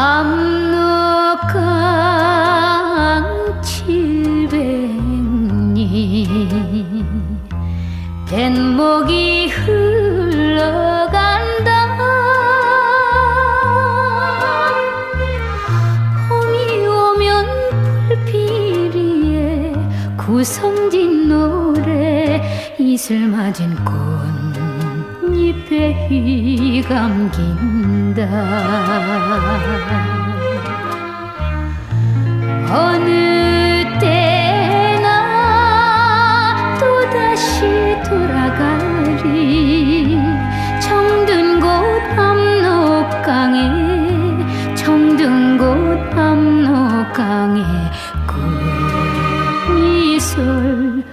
압록강 칠백리. 뱃목이 흘러간다. 봄이 오면 불피리에 구성진 노래 이슬 맞은 꽃 잎에 휘감긴다. 어느 때나 또다시 돌아가리. 정든 곳 압록강에 정든 곳 압록강에 꿈이 설구나